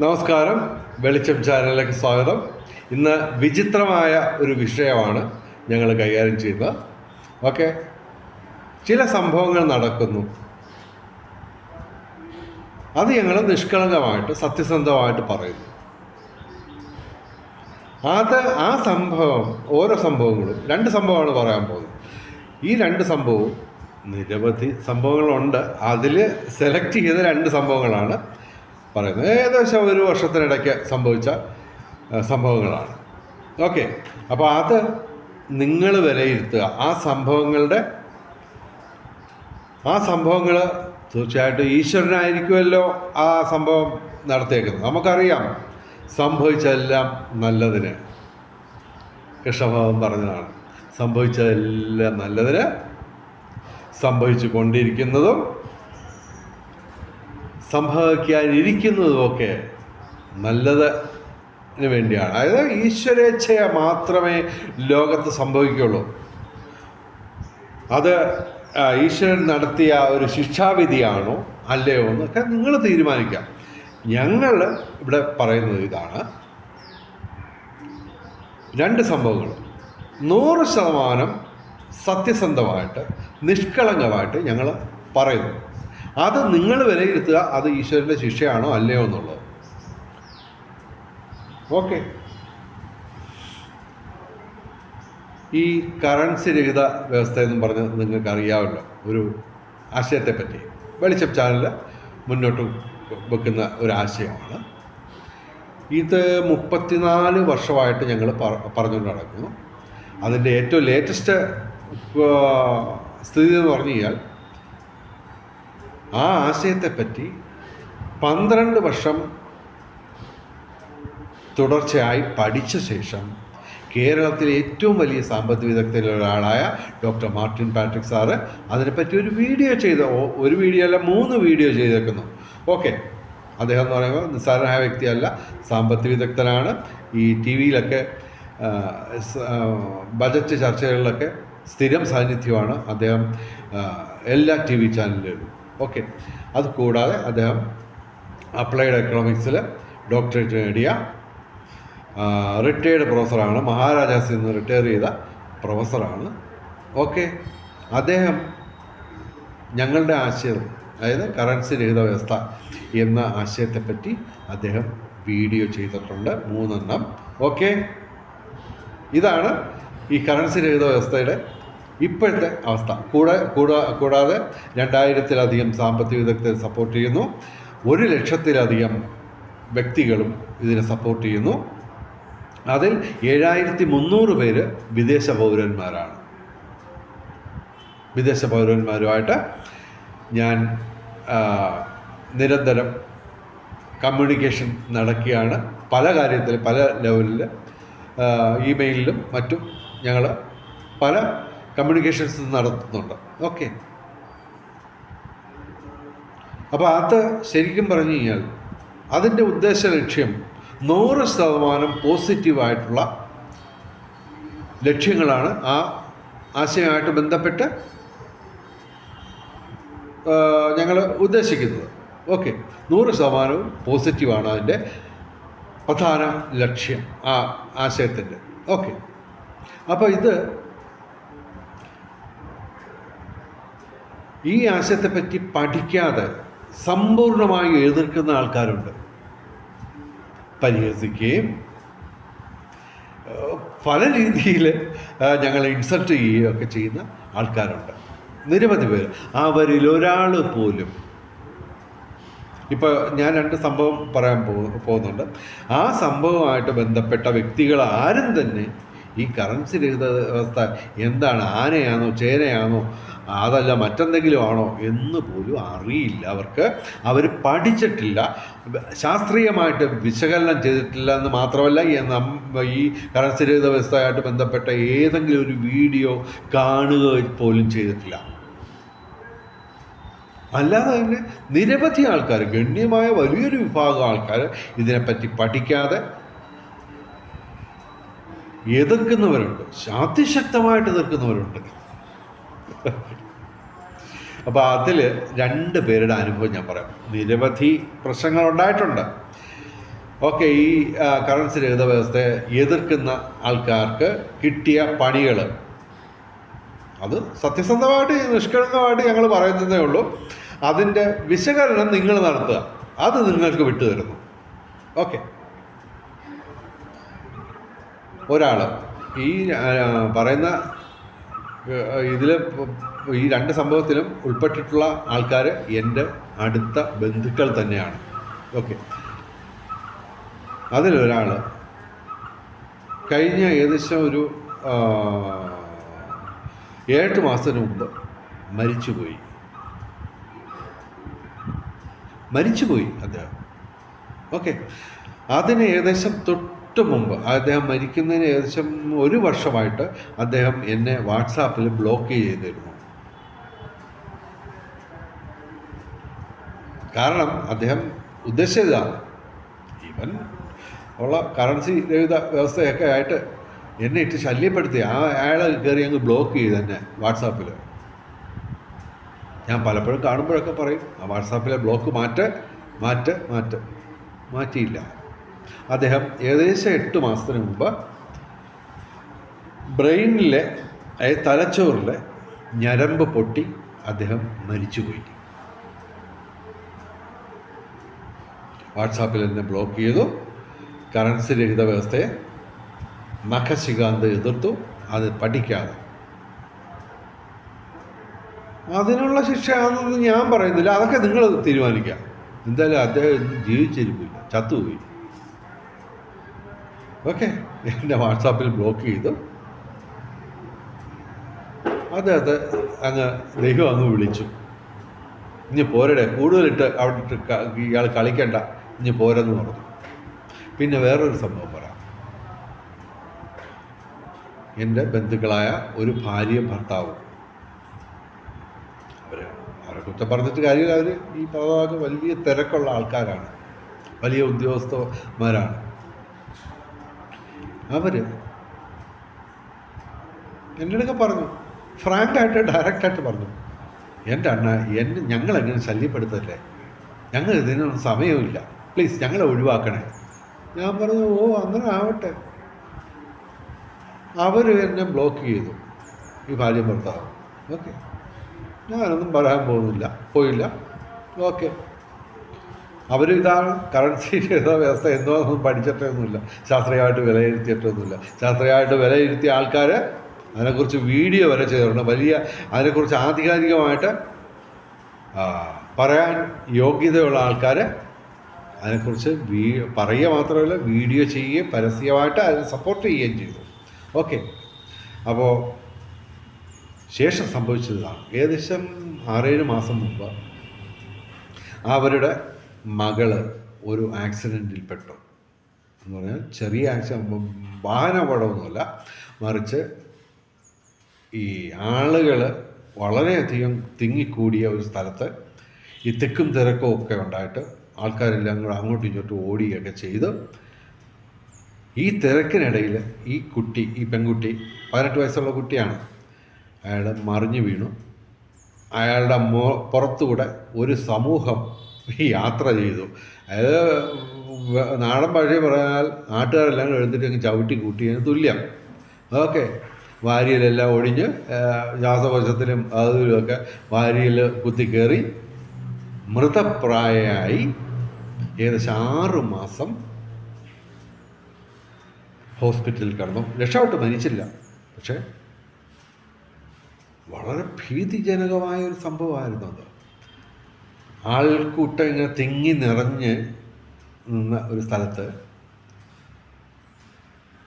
നമസ്കാരം. വെളിച്ചം ചാനലിലേക്ക് സ്വാഗതം. ഇന്ന് വിചിത്രമായ ഒരു വിഷയമാണ് ഞങ്ങൾ കൈകാര്യം ചെയ്യുന്നത്. ഓക്കെ. ചില സംഭവങ്ങൾ നടക്കുന്നു. അത് ഞങ്ങൾ നിഷ്കളങ്കമായിട്ട് സത്യസന്ധമായിട്ട് പറയുന്നു. അത് ആ സംഭവം ഓരോ സംഭവങ്ങളും രണ്ട് സംഭവമാണ് പറയാൻ പോകുന്നത്. ഈ രണ്ട് സംഭവവും നിരവധി സംഭവങ്ങളുണ്ട്. അതിൽ സെലക്ട് ചെയ്ത രണ്ട് സംഭവങ്ങളാണ്. പറയുന്നത്. ഏകദേശം ഒരു വർഷത്തിനിടയ്ക്ക് സംഭവിച്ച സംഭവങ്ങളാണ്. ഓക്കെ. അപ്പോൾ അത് നിങ്ങൾ വിലയിരുത്തുക. ആ സംഭവങ്ങളുടെ ആ സംഭവങ്ങൾ തീർച്ചയായിട്ടും ഈശ്വരനായിരിക്കുമല്ലോ ആ സംഭവം നടത്തിയേക്കുന്നത്. നമുക്കറിയാം സംഭവിച്ചതെല്ലാം നല്ലതിന്. കൃഷ്ണഭാവം പറഞ്ഞതാണ് സംഭവിച്ചതെല്ലാം നല്ലതിന് സംഭവിച്ചു കൊണ്ടിരിക്കുന്നതും സംഭവിക്കാനിരിക്കുന്നതുമൊക്കെ നല്ലതിന് വേണ്ടിയാണ്. അതായത് ഈശ്വരേച്ഛയ മാത്രമേ ലോകത്ത് സംഭവിക്കുള്ളൂ അത് ഈശ്വരൻ നടത്തിയ ഒരു ശിക്ഷാവിധിയാണോ അല്ലയോ എന്നൊക്കെ നിങ്ങൾ തീരുമാനിക്കാം ഞങ്ങൾ ഇവിടെ പറയുന്നത് ഇതാണ്. രണ്ട് സംഭവങ്ങൾ. നൂറ് ശതമാനം സത്യസന്ധമായിട്ട് നിഷ്കളങ്കമായിട്ട് ഞങ്ങൾ പറയുന്നു. അത് നിങ്ങൾ വിലയിരുത്തുക അത് ഈശ്വരന്റെ ശിക്ഷയാണോ അല്ലയോ എന്നുള്ളത്. ഓക്കെ ഈ കറൻസി രഹിത വ്യവസ്ഥ എന്ന് പറഞ്ഞ് നിങ്ങൾക്ക് അറിയാമല്ലോ ഒരു ആശയത്തെപ്പറ്റി. വെളിച്ചം ചാനൽ മുന്നോട്ട് വെക്കുന്ന ഒരു ആശയമാണ്. ഇത് മുപ്പത്തിനാല് വർഷമായിട്ട് ഞങ്ങൾ പറഞ്ഞുകൊണ്ട് നടക്കുന്നു. അതിന്റെ ഏറ്റവും ലേറ്റസ്റ്റ് സ്ഥിതി എന്ന് പറഞ്ഞു കഴിഞ്ഞാൽ ആ ആശയത്തെപ്പറ്റി പന്ത്രണ്ട് വർഷം തുടർച്ചയായി പഠിച്ച ശേഷം കേരളത്തിലെ ഏറ്റവും വലിയ സാമ്പത്തിക വിദഗ്ധരിൽ ഒരാളായ ഡോക്ടർ മാർട്ടിൻ പാട്രിക് സാറ് അതിനെപ്പറ്റി ഒരു വീഡിയോ ചെയ്ത ഒരു വീഡിയോ അല്ല മൂന്ന് വീഡിയോ ചെയ്തേക്കുന്നു. ഓക്കെ. അദ്ദേഹം എന്ന് പറയുമ്പോൾ നിസ്സാരനായ വ്യക്തിയല്ല സാമ്പത്തിക വിദഗ്ധനാണ്. ഈ ടി വിയിലൊക്കെ ബജറ്റ് ചർച്ചകളിലൊക്കെ സ്ഥിരം സാന്നിധ്യമാണ്. അദ്ദേഹം എല്ലാ ടി വി ചാനലുകളിലും ഓക്കെ. അത് കൂടാതെ അദ്ദേഹം അപ്ലൈഡ് എക്കണോമിക്സിൽ ഡോക്ടറേറ്റ് നേടിയ റിട്ടയേർഡ് പ്രൊഫസറാണ് മഹാരാജാസിൽ നിന്ന് റിട്ടയർ ചെയ്ത പ്രൊഫസറാണ് ഓക്കെ. അദ്ദേഹം ഞങ്ങളുടെ ആശയം അതായത് കറൻസി രഹിത വ്യവസ്ഥ എന്ന ആശയത്തെപ്പറ്റി അദ്ദേഹം വീഡിയോ ചെയ്തിട്ടുണ്ട്. മൂന്നെണ്ണം. ഓക്കെ. ഇതാണ് ഈ കറൻസി രഹിത വ്യവസ്ഥയുടെ ഇപ്പോഴത്തെ അവസ്ഥ. കൂടെ കൂടാ കൂടാതെ രണ്ടായിരത്തിലധികം സാമ്പത്തിക വിദഗ്ധരെ സപ്പോർട്ട് ചെയ്യുന്നു. ഒരു ലക്ഷത്തിലധികം വ്യക്തികളും ഇതിനെ സപ്പോർട്ട് ചെയ്യുന്നു. അതിൽ ഏഴായിരത്തി മുന്നൂറ് പേര് വിദേശ പൗരന്മാരാണ്. വിദേശ പൗരന്മാരുമായിട്ട് ഞാൻ നിരന്തരം കമ്മ്യൂണിക്കേഷൻ നടക്കുകയാണ്. പല കാര്യത്തിൽ പല ലെവലിൽ ഇമെയിലിലും മറ്റും ഞങ്ങൾ പല കമ്മ്യൂണിക്കേഷൻസ് നടത്തുന്നുണ്ട്. ഓക്കെ അപ്പോൾ അത് ശരിക്കും പറഞ്ഞു കഴിഞ്ഞാൽ അതിന്റെ ഉദ്ദേശ ലക്ഷ്യം നൂറ് ശതമാനം പോസിറ്റീവായിട്ടുള്ള ലക്ഷ്യങ്ങളാണ് ആ ആശയമായിട്ട് ബന്ധപ്പെട്ട് ഞങ്ങൾ ഉദ്ദേശിക്കുന്നത്. ഓക്കെ നൂറ് ശതമാനവും പോസിറ്റീവാണ് അതിന്റെ പ്രധാന ലക്ഷ്യം ആ ആശയത്തിന്റെ. ഓക്കെ അപ്പോൾ ഇത് ഈ ആശയത്തെപ്പറ്റി പഠിക്കാതെ സമ്പൂർണമായി എതിർക്കുന്ന ആൾക്കാരുണ്ട്. പരിഹസിക്കുകയും പല രീതിയിൽ ഞങ്ങൾ ഇൻസൾട്ട് ചെയ്യുകയും ഒക്കെ ചെയ്യുന്ന ആൾക്കാരുണ്ട്. നിരവധി പേര്. അവരിൽ ഒരാൾ പോലും ഇപ്പോൾ ഞാൻ രണ്ട് സംഭവം പറയാൻ പോകുന്നുണ്ട്. ആ സംഭവമായിട്ട് ബന്ധപ്പെട്ട വ്യക്തികൾ ആരും തന്നെ ഈ കറൻസി രഹിത വ്യവസ്ഥ എന്താണ് ആനയാണോ ചേനയാണോ അതല്ല മറ്റെന്തെങ്കിലും ആണോ എന്ന് പോലും അറിയില്ല. അവർക്ക് അവർ പഠിച്ചിട്ടില്ല. ശാസ്ത്രീയമായിട്ട് വിശകലനം ചെയ്തിട്ടില്ല എന്ന് മാത്രമല്ല ഈ കറൻസി രഹിത വ്യവസ്ഥയായിട്ട് ബന്ധപ്പെട്ട ഏതെങ്കിലും ഒരു വീഡിയോ കാണുക പോലും ചെയ്തിട്ടില്ല. അല്ലാതെ തന്നെ നിരവധി ആൾക്കാർ ഗണ്യമായ വലിയൊരു വിഭാഗം ആൾക്കാർ ഇതിനെപ്പറ്റി പഠിക്കാതെ എതിർക്കുന്നവരുണ്ട്. അതിശക്തമായിട്ട് എതിർക്കുന്നവരുണ്ട്. അപ്പോൾ അതിൽ രണ്ട് പേരുടെ അനുഭവം ഞാൻ പറയാം. നിരവധി പ്രശ്നങ്ങൾ ഉണ്ടായിട്ടുണ്ട്. ഓക്കെ ഈ കറൻസി രഹിത വ്യവസ്ഥയെ എതിർക്കുന്ന ആൾക്കാർക്ക് കിട്ടിയ പണികൾ. അത് സത്യസന്ധമായിട്ട് നിഷ്കളങ്കമായിട്ട് ഞങ്ങൾ പറയുന്നതേ ഉള്ളൂ. അതിന്റെ വിശകലനം നിങ്ങൾ നടത്തുക. അത് നിങ്ങൾക്ക് വിട്ടുതരുന്നു. ഓക്കെ. ഒരാൾ ഈ പറയുന്ന ഇതിൽ ഈ രണ്ട് സംഭവത്തിലും ഉൾപ്പെട്ടിട്ടുള്ള ആൾക്കാർ എന്റെ അടുത്ത ബന്ധുക്കൾ തന്നെയാണ്. ഓക്കെ. അതിലൊരാൾ കഴിഞ്ഞ ഏകദേശം ഒരു ഏഴ് മാസത്തിന് മുമ്പ് മരിച്ചുപോയി. മരിച്ചുപോയി അദ്ദേഹം. ഓക്കെ. അതിന് ഏകദേശം തൊട്ട് മുമ്പ് അദ്ദേഹം മരിക്കുന്നതിന് ഏകദേശം ഒരു വർഷമായിട്ട് അദ്ദേഹം എന്നെ വാട്സാപ്പിൽ ബ്ലോക്ക് ചെയ്തിരുന്നു. കാരണം അദ്ദേഹം ഉദ്ദേശിച്ചതാണ് ഈവൻ ഉള്ള കറൻസി രഹിത വ്യവസ്ഥയൊക്കെ ആയിട്ട് എന്നെ ഇട്ട് ശല്യപ്പെടുത്തി. ആ അയാളെ കയറി അങ്ങ് ബ്ലോക്ക് ചെയ്തു തന്നെ വാട്സാപ്പിൽ ഞാൻ പലപ്പോഴും കാണുമ്പോഴൊക്കെ പറയും ആ വാട്സാപ്പിലെ ബ്ലോക്ക് മാറ്റ് മാറ്റ് മാറ്റ്. മാറ്റിയില്ല. അദ്ദേഹം ഏകദേശം എട്ട് മാസത്തിന് മുമ്പ് ബ്രെയിനിലെ തലച്ചോറിലെ ഞരമ്പ് പൊട്ടി അദ്ദേഹം മരിച്ചുപോയി. വാട്സാപ്പിൽ എന്നെ ബ്ലോക്ക് ചെയ്തു. കറൻസി രഹിത വ്യവസ്ഥയെ നഖശികാന്ത് എതിർത്തു. അത് പഠിക്കാതെ. അതിനുള്ള ശിക്ഷ ഞാൻ പറയുന്നില്ല. അതൊക്കെ നിങ്ങൾ തീരുമാനിക്കാം എന്തായാലും അദ്ദേഹം ജീവിച്ചിരിക്കില്ല ചത്തുപോയി. ഓക്കെ എന്റെ വാട്സാപ്പിൽ ബ്ലോക്ക് ചെയ്തു. അദ്ദേഹത്തെ അങ്ങ് ദൈവം അങ്ങ് വിളിച്ചു. ഇനി പോരടെ കൂടുതലിട്ട് അവിടെ ഇയാൾ കളിക്കണ്ട. ഇനി പോരെന്ന് പറഞ്ഞു. പിന്നെ വേറൊരു സംഭവം പറയാം എന്റെ ബന്ധുക്കളായ ഒരു ഭാര്യയും ഭർത്താവും. അവർ അവരെ കുറ്റം പറഞ്ഞിട്ട് കാര്യമില്ല. അവർ ഈ പറഞ്ഞ വലിയ തിരക്കുള്ള ആൾക്കാരാണ്. വലിയ ഉദ്യോഗസ്ഥന്മാരാണ് അവർ എന്റെ അടുക്ക പറഞ്ഞു. ഫ്രാങ്കായിട്ട് ഡയറക്റ്റായിട്ട് പറഞ്ഞു. എന്റെ അണ്ണ എന്നെ ഞങ്ങളെങ്ങനെ ശല്യപ്പെടുത്തല്ലേ? ഞങ്ങൾ ഇതിനൊന്നും സമയമില്ല പ്ലീസ് ഞങ്ങളെ ഒഴിവാക്കണേ. ഞാൻ പറഞ്ഞു ഓ അങ്ങനെ ആവട്ടെ. അവർ എന്നെ ബ്ലോക്ക് ചെയ്തു. ഈ ഭാര്യ ഭർത്താവ്. ഓക്കെ. ഞാനൊന്നും പറയാൻ പോകുന്നില്ല. പോയില്ല. ഓക്കെ. അവർ ഇതാണ് കറൻസി വ്യവസ്ഥ എന്തോ ഒന്നും പഠിച്ചിട്ടൊന്നുമില്ല. ശാസ്ത്രീയമായിട്ട് വിലയിരുത്തിയിട്ടൊന്നുമില്ല. ശാസ്ത്രീയമായിട്ട് വിലയിരുത്തിയ ആൾക്കാർ അതിനെക്കുറിച്ച് വീഡിയോ വരെ ചെയ്തിട്ടുണ്ട്. വലിയ അതിനെക്കുറിച്ച് ആധികാരികമായിട്ട് പറയാൻ യോഗ്യതയുള്ള ആൾക്കാർ അതിനെക്കുറിച്ച് വീ പറയുക മാത്രമല്ല വീഡിയോ ചെയ്യുകയും പരസ്യമായിട്ട് അതിനെ സപ്പോർട്ട് ചെയ്യുകയും ചെയ്തു. ഓക്കെ അപ്പോൾ ശേഷം സംഭവിച്ചതാണ് ഏകദേശം ആറേഴ് മാസം മുമ്പ് അവരുടെ മകൾ ഒരു ആക്സിഡന്റിൽ പെട്ടു. എന്ന് പറഞ്ഞാൽ ചെറിയ ആക്സിഡൻ വാഹന അപകടമൊന്നുമല്ല. മറിച്ച് ഈ ആളുകൾ വളരെയധികം തിങ്ങിക്കൂടിയ ഒരു സ്ഥലത്ത് ഈ തിക്കും തിരക്കും ഒക്കെ ഉണ്ടായിട്ട് ആൾക്കാരെല്ലാം കൂടെ അങ്ങോട്ടും ഇങ്ങോട്ടും ഓടിയൊക്കെ ചെയ്ത് ഈ തിരക്കിനിടയിൽ ഈ കുട്ടി ഈ പെൺകുട്ടി പതിനെട്ട് വയസ്സുള്ള കുട്ടിയാണ്. അയാൾ മറിഞ്ഞു വീണു. അയാളുടെ മോ പുറത്തുകൂടെ ഒരു സമൂഹം യാത്ര ചെയ്തു. അതായത് നാടൻ ഭാഷയിൽ പറഞ്ഞാൽ നാട്ടുകാരെല്ലാം എഴുന്നിട്ട് അങ്ങ് ചവിട്ടി കൂട്ടിയതിന് തുല്യം. ഓക്കെ. വാരിയിലെല്ലാം ഒഴിഞ്ഞ് ശ്വാസകോശത്തിലും അതിലുമൊക്കെ വാരിയിൽ കുത്തിക്കേറി മൃതപ്രായയായി ഏകദേശം ആറു മാസം ഹോസ്പിറ്റലിൽ കിടന്നു. രക്ഷപ്പെട്ട് മരിച്ചില്ല. പക്ഷേ വളരെ ഭീതിജനകമായ ഒരു സംഭവമായിരുന്നു അത്. ആൾക്കൂട്ടം ഇങ്ങനെ തിങ്ങി നിറഞ്ഞ് നിന്ന ഒരു സ്ഥലത്ത്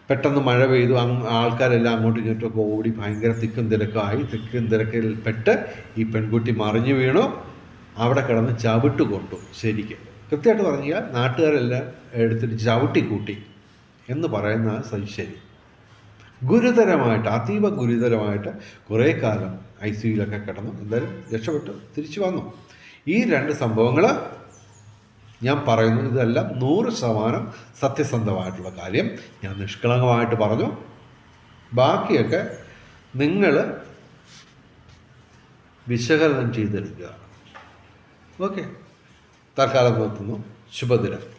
പെട്ടെന്ന് മഴ പെയ്തു. ആൾക്കാരെല്ലാം അങ്ങോട്ടും ഇങ്ങോട്ടും ഒക്കെ ഓടി ഭയങ്കര തിക്കും തിരക്കായി. തിക്കും തിരക്കിൽപ്പെട്ട് ഈ പെൺകുട്ടി മറിഞ്ഞു വീണു. അവിടെ കിടന്ന് ചവിട്ട് കൊട്ടു ശരിക്ക്. കൃത്യമായിട്ട് പറഞ്ഞാൽ നാട്ടുകാരെല്ലാം എടുത്തിട്ട് ചവിട്ടി കൂട്ടി എന്ന് പറയുന്ന ശരി ഗുരുതരമായിട്ട് അതീവ ഗുരുതരമായിട്ട് കുറേ കാലം ഐ സിയുലൊക്കെ കിടന്നു. എന്തായാലും രക്ഷപ്പെട്ടു. തിരിച്ചു വന്നു. ഈ രണ്ട് സംഭവങ്ങൾ ഞാൻ പറയുന്നു. ഇതെല്ലാം നൂറ് ശതമാനം സത്യസന്ധമായിട്ടുള്ള കാര്യം. ഞാൻ നിഷ്കളങ്കമായിട്ട് പറഞ്ഞു. ബാക്കിയൊക്കെ നിങ്ങൾ വിശകലനം ചെയ്തെടുക്കുക. ഓക്കെ. തൽക്കാലം നിർത്തുന്നു. ശുഭദിനം.